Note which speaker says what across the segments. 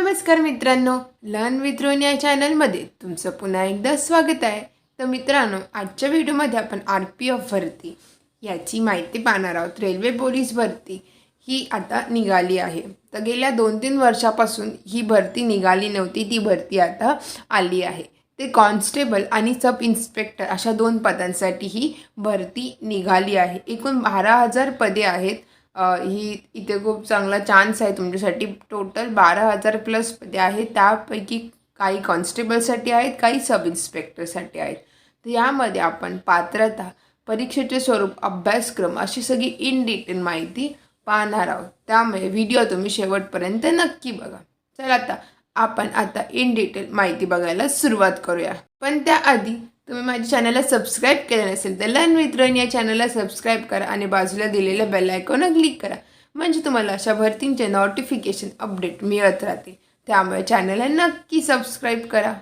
Speaker 1: नमस्कार मित्रांनो learn with रोन या चॅनलमध्ये तुमचं पुन्हा एकदा स्वागत आहे. तर मित्रांनो आजच्या व्हिडिओमध्ये आपण आर पी एफ भरती याची माहिती पाहणार आहोत. रेल्वे पोलीस भरती ही आता निघाली आहे. तर गेल्या दोन तीन वर्षापासून ही भरती निघाली नव्हती ती भरती आता आली आहे. ते कॉन्स्टेबल आणि सब इन्स्पेक्टर अशा दोन पदांसाठी ही भरती निघाली आहे. एकूण बारा हजार पदे आहेत. ही इथे खूप चांगला चान्स आहे तुमच्यासाठी. टोटल बारा हजार प्लस पदे आहेत. त्यापैकी काही कॉन्स्टेबलसाठी आहेत काही सब इन्स्पेक्टरसाठी आहेत. तर यामध्ये आपण पात्रता परीक्षेचे स्वरूप अभ्यासक्रम अशी सगळी इन डिटेल माहिती पाहणार आहोत. त्यामुळे व्हिडिओ तुम्ही शेवटपर्यंत नक्की बघा. चला आता आपण आता इन डिटेल माहिती बघायला सुरुवात करूया. पण त्याआधी तुम्ही माझ्या चॅनलला सबस्क्राईब केलं नसेल तर लहान मित्रांनी या चॅनलला सबस्क्राईब करा आणि बाजूला दिलेल्या बेल आयकॉनवर क्लिक करा. म्हणजे तुम्हाला अशा भरतींचे नोटिफिकेशन अपडेट मिळत राहते त्यामुळे चॅनलला नक्की सबस्क्राईब करा.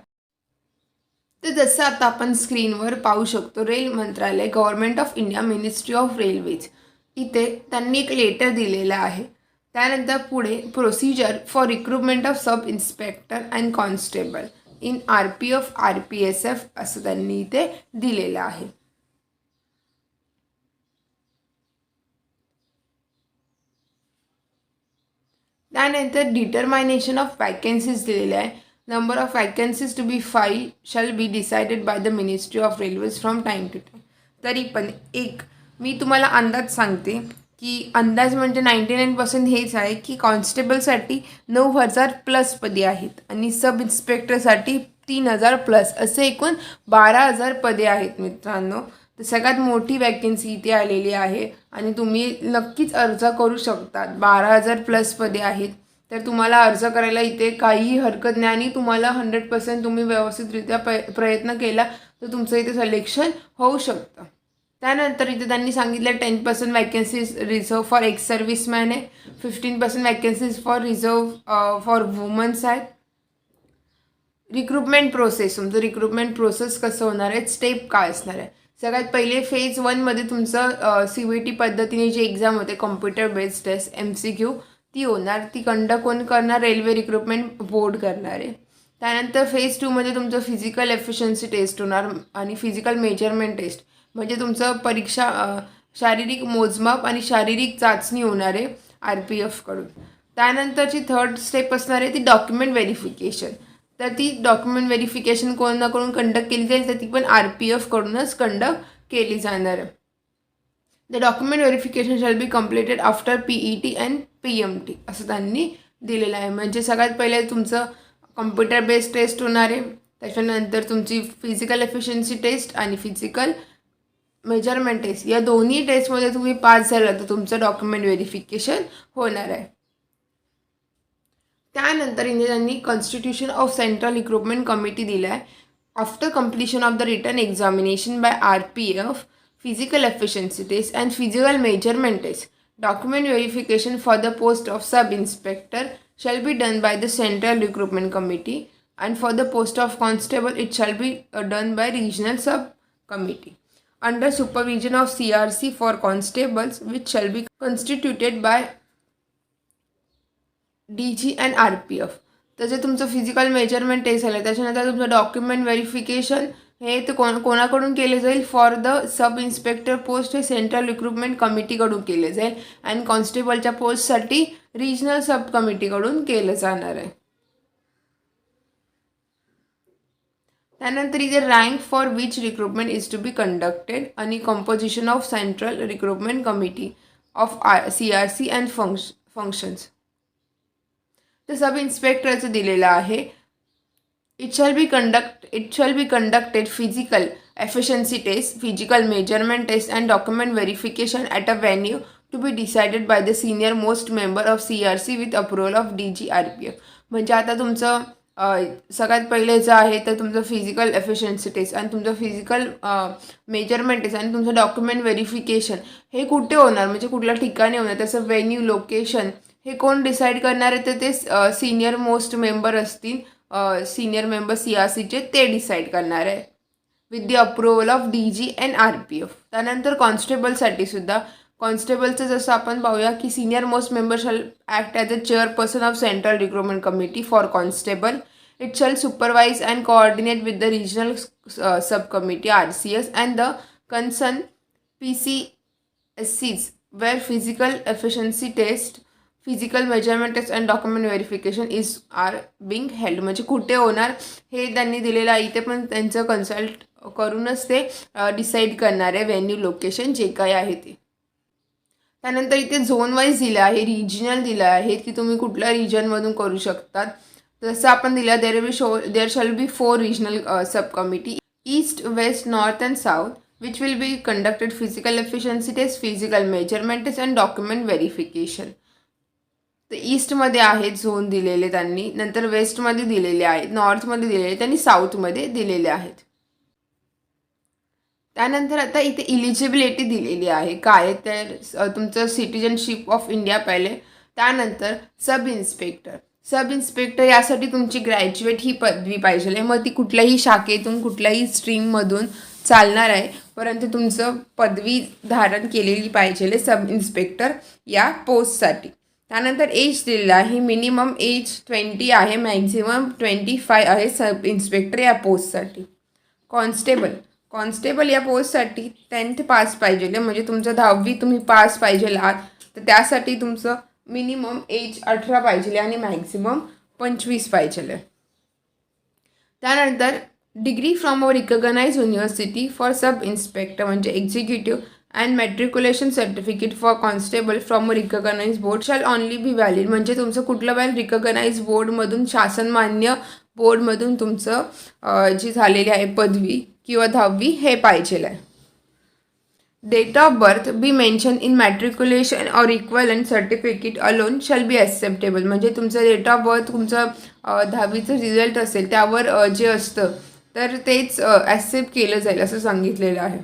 Speaker 1: तर जसं आता आपण स्क्रीनवर पाहू शकतो रेल मंत्रालय government of India ministry of railways इथे त्यांनी एक लेटर दिलेलं आहे. त्यानंतर पुढे procedure for recruitment of sub inspector and constable in R P F R P S F असं त्यांनी इथे दिलेलं आहे. त्यानंतर डिटर्मायनेशन ऑफ वॅकन्सीज दिलेले आहे. Number of vacancies to be filled shall be decided by the ministry of railways from time to time तरी पण एक मी तुम्हाला अंदाज सांगते. की अंदाज म्हणजे नाईंटी नाईन पर्सेंट हेच आहे की कॉन्स्टेबलसाठी नऊ हजार प्लस पदे आहेत आणि सब इन्स्पेक्टरसाठी तीन हजार प्लस असे एकूण बारा हजार पदे आहेत मित्रांनो. तर सगळ्यात मोठी वॅकन्सी इथे आलेली आहे आणि तुम्ही नक्कीच अर्ज करू शकतात. बारा हजार प्लस पदे आहेत. तर तुम्हाला अर्ज करायला इथे काहीही हरकत नाही आणि तुम्हाला हंड्रेड पर्सेंट तुम्ही व्यवस्थितरित्या प प्रयत्न केला तर तुमचं इथे सिलेक्शन होऊ शकतं. त्यानंतर इथे त्यांनी सांगितलं ten percent vacancies reserve for ex serviceman आहे fifteen percent vacancies for reserve for womans आहेत. रिक्रुटमेंट प्रोसेस तुमचं रिक्रुटमेंट प्रोसेस कसं होणार आहे? स्टेप काय असणार आहे? सगळ्यात पहिले फेज वनमध्ये तुमचं सी बी टी पद्धतीने जी एक्झाम होते computer based test M C Q ती होणार. ती कंडक्ट कोण करणार? रेल्वे रिक्रुटमेंट बोर्ड करणार आहे. त्यानंतर फेज टूमध्ये तुमचं फिजिकल एफिशियन्सी टेस्ट होणार आणि फिजिकल मेजरमेंट टेस्ट म्हणजे तुमचं परीक्षा शारीरिक मोजमाप आणि शारीरिक चाचणी होणार आहे आर पी एफकडून त्यानंतरची थर्ड स्टेप असणार आहे ती डॉक्युमेंट व्हेरिफिकेशन तर ती डॉक्युमेंट व्हेरिफिकेशन कोणाकडून कंडक्ट केली जाईल तर ती पण आर पी एफकडूनच कंडक्ट केली जाणार आहे. The document verification shall be completed after P E T and P M T असं त्यांनी दिलेलं आहे. म्हणजे सगळ्यात पहिले तुमचं कम्प्युटर बेस्ड टेस्ट होणार आहे. त्याच्यानंतर तुमची फिजिकल एफिशियन्सी टेस्ट आणि फिजिकल मेजरमेंट टेस्ट. या दोन्ही टेस्टमध्ये तुम्ही पास झालं तर तुमचं डॉक्युमेंट व्हेरिफिकेशन होणार आहे. त्यानंतर इथे त्यांनी constitution of central recruitment committee दिलं आहे after completion of the written examination by R P F physical efficiency test and physical measurement test document verification for the post of sub inspector shall be done by the central recruitment committee and for the post of constable it shall be done by regional sub committee under supervision of crc for constables which shall be constituted by D G and R P F तुमचं physical measurement test झालं त्याच्यानंतर तुमचं document verification हे ते कोण कोणाकडून केले जाईल? For the sub inspector post हे सेंट्रल रिक्रुटमेंट कमिटीकडून केले जाईल. अँड कॉन्स्टेबलच्या पोस्टसाठी रिजनल सब कमिटीकडून केलं जाणार आहे. त्यानंतर इथे rank for which recruitment is to be conducted आणि composition of central recruitment committee of R C R C and func functions तर सब इन्स्पेक्टरचं दिलेलं आहे. It shall be conduct it shall be conducted physical efficiency test physical measurement test and document verification at a venue to be decided by the senior most member of C R C with approval of D G R P F म्हणजे आता तुमचं सगळ्यात पहिले जे आहे तर तुमचं physical efficiency test आणि तुमचं फिजिकल मेजरमेंट टेस्ट आणि तुमचं डॉक्युमेंट व्हेरिफिकेशन हे कुठे होणार? म्हणजे कुठल्या ठिकाणी होणार? त्याचं वेन्यू लोकेशन हे कोण डिसाईड करणार आहे? तर ते सिनियर मोस्ट मेंबर असतील. सिनियर मेंबर सी आर सीचे ते डिसाईड करणार आहे. With the approval of D G and R P F त्यानंतर कॉन्स्टेबलसाठी सुद्धा कॉन्स्टेबलचं जसं आपण पाहूया की senior most member shall act as a chairperson of central recruitment committee for constable it shall supervise and coordinate with the regional sub committee R C S and the concern P C S Cs where physical efficiency test physical measurement test and document verification is are being held म्हणजे कुठे होणार हे त्यांनी दिलेलं आहे. इथे पण त्यांचं कन्सल्ट करूनच ते uh, डिसाईड करणार आहे. व्हेन्यू लोकेशन जे काही आहे ते. त्यानंतर इथे झोन वाईज दिलं आहे रिजनल दिलं आहे की तुम्ही कुठल्या रिजनमधून करू शकतात. जसं आपण दिलं there be show there shall be four regional sub committee east west north and south which will be conducted physical efficiency test physical measurement test and document verification तर ईस्टमध्ये आहेत झोन दिलेले त्यांनी नंतर वेस्टमध्ये दिलेले आहेत नॉर्थमध्ये दिलेले त्यांनी साऊथमध्ये दिलेले आहेत. त्यानंतर आता इथे इलिजिबिलिटी दिलेली आहे. काय तर तुमचं सिटिजनशिप ऑफ इंडिया पहिले त्यानंतर सब इन्स्पेक्टर सब इन्स्पेक्टर यासाठी तुमची ग्रॅज्युएट ही पदवी पाहिजे. आहे मग ती कुठल्याही शाखेतून कुठल्याही स्ट्रीममधून चालणार आहे. परंतु तुमचं पदवी धारण केलेली पाहिजे सब इन्स्पेक्टर या पोस्टसाठी त्यानंतर एज दिलेलं आहे. मिनिमम एज ट्वेंटी आहे. मॅक्झिमम ट्वेंटी फाय आहे सब इन्स्पेक्टर या पोस्टसाठी कॉन्स्टेबल कॉन्स्टेबल या पोस्टसाठी टेन्थ पास पाहिजे. म्हणजे, म्हणजे तुमचं दहावी तुम्ही पास पाहिजे आहात. तर त्यासाठी तुमचं मिनिमम एज अठरा पाहिजे आणि मॅक्झिमम पंचवीस पाहिजे. त्यानंतर degree from a recognise university for sub inspector म्हणजे executive and matriculation certificate for constable from a recognise board shall only be valid. म्हणजे तुमचं कुठलं पण रिकग्नाइज बोर्डमधून शासनमान्य बोर्डमधून तुमचं जी झालेली आहे पदवी किंवा दहावी हे पाहिजे आहे date of birth be mention in matriculation or and certificate alone shall be acceptable म्हणजे तुमचं डेट ऑफ बर्थ तुमचं दहावीचं रिझल्ट असेल त्यावर जे असतं तर तेच ॲक्सेप्ट केलं जाईल असं सांगितलेलं आहे.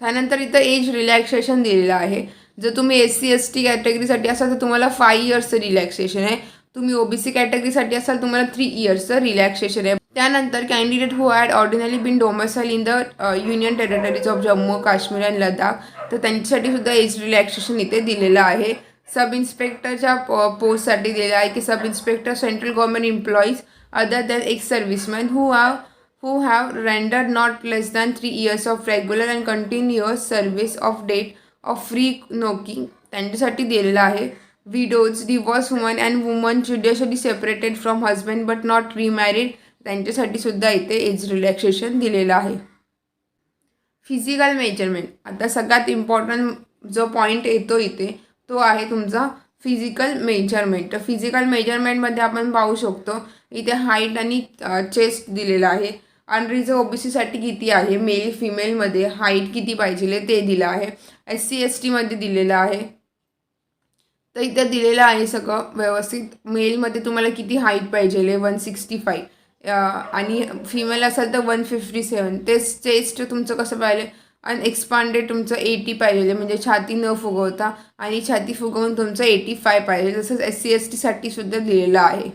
Speaker 1: त्यानंतर इथं एज रिलॅक्सेशन दिलेलं आहे. जर तुम्ही एस सी एस टी कॅटेगरीसाठी असाल तर तुम्हाला फाय इयर्सचं रिलॅक्सेशन आहे. तुम्ही ओबीसी कॅटेगरीसाठी असाल तुम्हाला थ्री इयर्सचं रिलॅक्सेशन आहे. त्यानंतर candidate who had ordinary been domicile in the union territories of Jammu Kashmir and Ladakh तर त्यांच्यासाठी सुद्धा एज रिलॅक्सेशन इथे दिलेलं आहे. सब इन्स्पेक्टरच्या पोस्टसाठी दिलेलं आहे की sub inspector central government employees other than ex serviceman who have who have render not less than three years of regular and continuous service of date of free knocking त्यांच्यासाठी दिलेलं आहे. Widows divorce woman and woman judicially separated from husband but not remarried त्यांच्यासाठी सुद्धा इथे age relaxation दिलेलं आहे. Physical measurement आता सगळ्यात इम्पॉर्टंट जो पॉईंट येतो इथे तो आहे तुमचा फिजिकल मेजरमेंट तर फिजिकल मेजरमेंटमध्ये आपण पाहू शकतो इथे हाईट आणि चेस्ट दिलेला आहे. अनरिझर्व ओबीसीसाठी किती आहे? मेल फिमेलमध्ये हाईट किती पाहिजे ते दिलं आहे. एस सी एस टीमध्ये दिलेलं आहे. तर इथं दिलेलं आहे सगळं व्यवस्थित. मेलमध्ये तुम्हाला किती हाईट पाहिजे वन सिक्स्टी फाईव्ह आणि फिमेल असाल तर वन फिफ्टी सेवन तेच चेस्ट तुमचं कसं पाहिजे? आणि एक्सपांडेड तुमचं एटी पाहिजे. म्हणजे छाती न फुगवता आणि छाती फुगवून तुमचं एटी फाय पाहिजे तसंच एस सी एस टीसाठी सुद्धा दिलेलं आहे.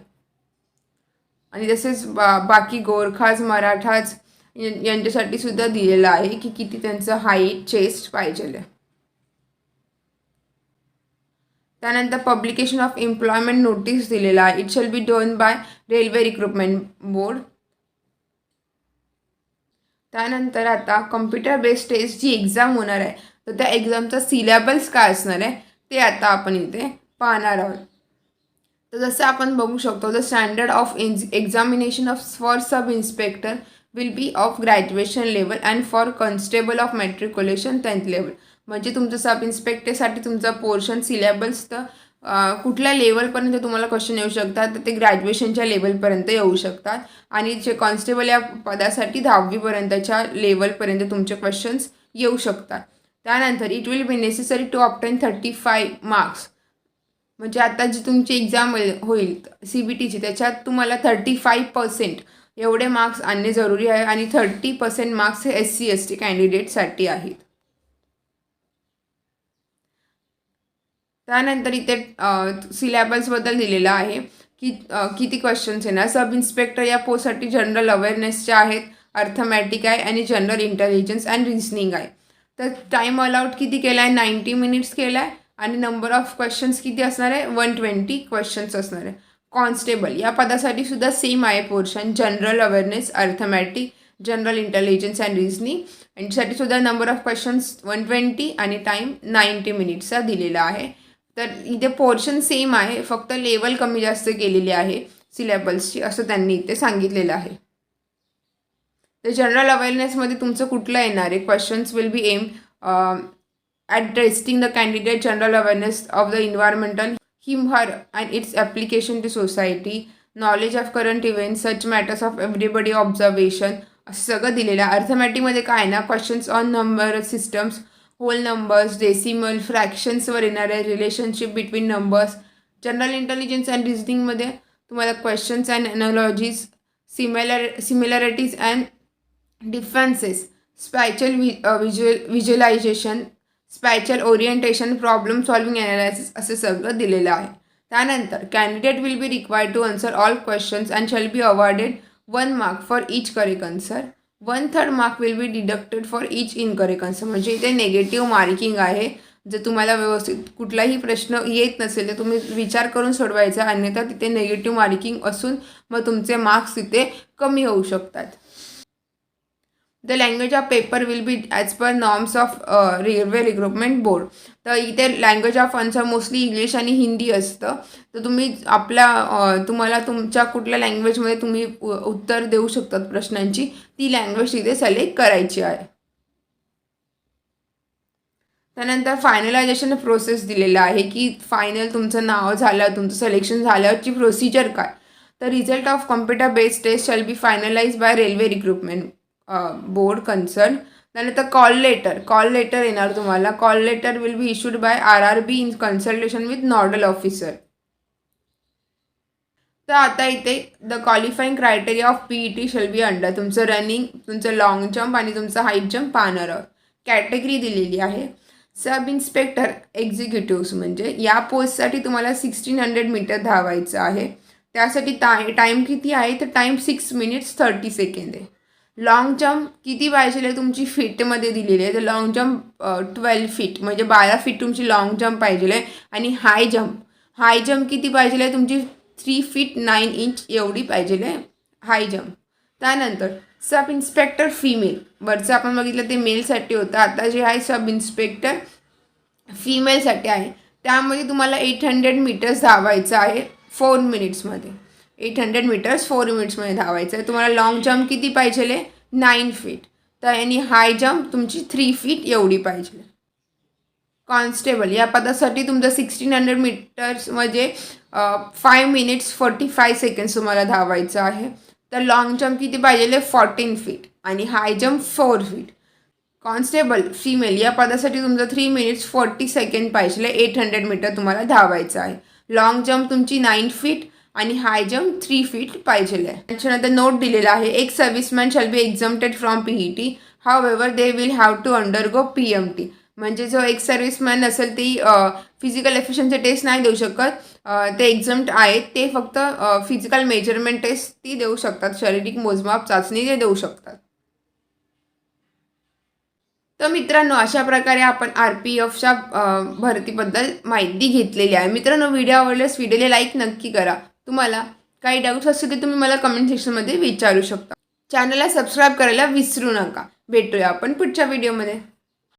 Speaker 1: आणि तसेच बा बाकी गोरखाज मराठाज यांच्यासाठी सुद्धा दिलेलं आहे की किती त्यांचं हाईट चेस्ट पाहिजे. त्यानंतर पब्लिकेशन ऑफ एम्प्लॉयमेंट नोटीस दिलेला आहे. It shall be done by railway recruitment board त्यानंतर आता कम्प्युटर बेस्ड टेस्ट जी एक्झाम होणार आहे तर त्या एक्झामचा सिलेबस काय असणार आहे ते आता आपण इथे पाहणार आहोत. तर जसं आपण बघू शकतो the standard of examination of for sub inspector will be of graduation level and for constable of matriculation tenth level म्हणजे तुमचं सब इन्स्पेक्टरसाठी तुमचा पोर्शन सिलेबस तर कुठल्या लेवलपर्यंत तुम्हाला क्वेश्चन येऊ शकतात? तर ते ग्रॅज्युएशनच्या लेवलपर्यंत येऊ शकतात. आणि जे कॉन्स्टेबल या पदासाठी दहावीपर्यंतच्या लेवलपर्यंत तुमचे क्वेश्चन्स येऊ शकतात. त्यानंतर it will be necessary to obtain thirty five marks म्हणजे आता जी तुमची एक्झाम होईल सी बी टीची त्याच्यात तुम्हाला थर्टी फाईव्ह पर्सेंट एवढे मार्क्स आणणे जरुरी आहे. आणि थर्टी पर्सेंट मार्क्स हे एस सी एस टी कॅन्डिडेटसाठी आहेत. त्यानंतर इथे सिलॅबसबद्दल दिलेलं आहे की किती क्वेश्चन्स येणार. सब इन्स्पेक्टर या पोस्टसाठी जनरल अवेअरनेसचे आहेत अर्थमॅटिक आहे आणि जनरल इंटेलिजन्स अँड रिझनिंग आहे. तर टाईम अलाउट किती केला आहे नाईंटी मिनिट्स केला आहे आणि नंबर ऑफ क्वेश्चन्स किती असणार आहे? वन ट्वेंटी क्वेश्चन्स असणार आहे. कॉन्स्टेबल या पदासाठी सुद्धा सेम आहे portion general awareness arithmetic general intelligence and reasoning यांच्यासाठी सुद्धा number of questions one twenty आणि टाईम नाईंटी मिनिट्सचा दिलेला आहे. तर इथे पोर्शन सेम आहे फक्त लेवल कमी जास्त केलेली आहे सिलेबल्सची असं त्यांनी इथे सांगितलेलं आहे. तर जनरल अवेअरनेसमध्ये तुमचं कुठलं येणार आहे? Questions will be aimed at testing the candidate general awareness of the environmental him her and its application to society knowledge of current event such matters of everybody observation असं सगळं दिलेलं आहे. अर्थमॅटिकमध्ये काय आहे ना? Questions on number systems whole numbers decimal फ्रॅक्शन्सवर येणाऱ्या relationship between numbers general intelligence and रिजनिंगमध्ये तुम्हाला questions and analogies similar similarities and differences spatial वि visual visualization spatial orientation problem solving analysis असं सगळं दिलेलं आहे. त्यानंतर candidate will be required to answer all questions and shall be awarded one mark for each correct answer one third mark will be deducted for each incorrect answer म्हणजे इथे negative marking आहे. जर तुम्हाला व्यवस्थित कुठलाही प्रश्न येत नसेल तर तुम्ही विचार करून सोडवायचा. अन्यथा तिथे नेगेटिव्ह मार्किंग असून मग तुमचे मार्क्स तिथे कमी होऊ शकतात. The language of paper will be as per norms of railway recruitment board तर इथे language of answer mostly English आणि हिंदी असतं. तर तुम्ही आपल्या तुम्हाला तुमच्या कुठल्या लँग्वेजमध्ये तुम्ही उ- उत्तर देऊ शकतात प्रश्नांची ती लँग्वेज तिथे सिलेक्ट करायची आहे. त्यानंतर फायनलायझेशन प्रोसेस दिलेला आहे की फायनल तुमचं नाव झालं तुमचं सिलेक्शन झाल्यावरची प्रोसिजर काय. तर result of computer based test shall be finalise by railway recruitment board concern त्यानंतर कॉल लेटर कॉल लेटर येणार तुम्हाला. Call letter will be issued by R R B in consultation with nodal officer तर आता इथे the qualifying criteria of P E T shall be under तुमचं running तुमचं long jump आणि तुमचं height jump पाहणार आहोत. कॅटेगरी दिलेली आहे. सब इन्स्पेक्टर एक्झिक्युटिव्स म्हणजे या पोस्टसाठी तुम्हाला सिक्स्टीन हंड्रेड मीटर धावायचं आहे. त्यासाठी टाय टाईम किती आहे? तर time six minutes thirty second आहे. लॉंग जम्प किती पाहिजे आहे तुमची फिटमध्ये दिलेली? आहे तर लॉंग जम्प ट्वेल्व फीट म्हणजे बारा फीट तुमची लॉंग जम्प पाहिजे आहे आणि हाय जम्प हाय जम्प किती पाहिजे आहे तुमची थ्री फीट नाईन इंच एवढी पाहिजे आहे हाय जम्प त्यानंतर सब इन्स्पेक्टर फिमेल वरचं आपण बघितलं ते मेलसाठी होतं. आता जे आहे सब इन्स्पेक्टर फिमेलसाठी आहे. त्यामध्ये तुम्हाला एट हंड्रेड मीटर्स धावायचं आहे. फोर मिनिट्समध्ये एट हंड्रेड मीटर्स फोर मिनिट्समध्ये धावायचं आहे. तुम्हाला लॉंग जम्प किती पाहिजे नाईन फीट तर यांनी हाय जम्प तुमची थ्री फीट एवढी पाहिजे. कॉन्स्टेबल या पदासाठी तुमचं सिक्स्टीन हंड्रेड मीटर्स म्हणजे five minutes forty five seconds तुम्हाला धावायचं आहे. तर लॉंग जम्प किती पाहिजे फॉर्टीन फीट आणि high jump four feet constable female या पदासाठी तुमचं थ्री मिनिट्स फोर्टी सेकंड पाहिजे एट हंड्रेड मीटर तुम्हाला धावायचं आहे. लॉंग जम्प तुमची नाईन फीट आणि हाय जम्प थ्री फीट पाहिजे आहे त्याच्यानंतर नोट दिलेला आहे ex serviceman shall be exempted from P E T however they will have to undergo P M T म्हणजे जो एक सर्व्हिसमॅन असेल ती फिजिकल एफिशियन्सी टेस्ट नाही देऊ शकत. ते एक्झम्प्ट आहेत. ते फक्त फिजिकल मेजरमेंट टेस्ट ती देऊ शकतात. शारीरिक मोजमाप चाचणी ते देऊ शकतात. तर मित्रांनो अशा प्रकारे आपण आर पी एफच्या भरतीबद्दल माहिती घेतलेली आहे. मित्रांनो व्हिडिओ आवडल्यास व्हिडिओला लाईक नक्की करा. तुम्हाला काही डाऊट्स असतील तर तुम्ही मला कमेंट सेक्शनमध्ये विचारू शकता. चॅनलला सबस्क्राईब करायला विसरू नका. भेटूया आपण पुढच्या व्हिडिओमध्ये